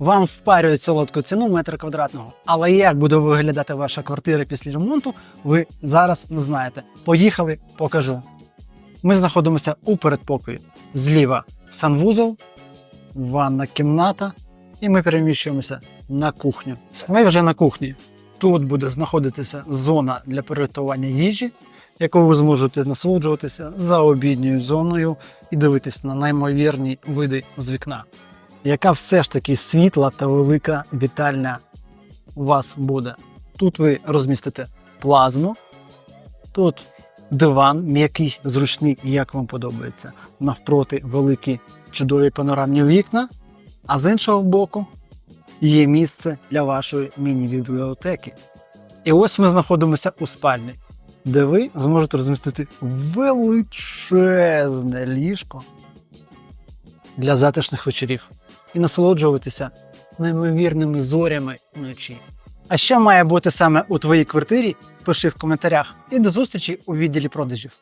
Вам впарюють солодку ціну метра квадратного. Але як буде виглядати ваша квартира після ремонту, ви зараз не знаєте. Поїхали, покажу. Ми знаходимося у передпокої. Зліва санвузол, ванна кімната, і ми переміщуємося на кухню. Ми вже на кухні. Тут буде знаходитися зона для приготування їжі, яку ви зможете насолоджуватися за обідньою зоною і дивитись на неймовірні види з вікна. Яка все ж таки світла та велика вітальня у вас буде. Тут ви розмістите плазму, тут диван м'який, зручний, як вам подобається. Навпроти великі чудові панорамні вікна, а з іншого боку є місце для вашої міні-бібліотеки. І ось ми знаходимося у спальні, де ви зможете розмістити величезне ліжко для затишних вечорів і насолоджуватися неймовірними зорями вночі. А що має бути саме у твоїй квартирі? Пиши в коментарях і до зустрічі у відділі продажів.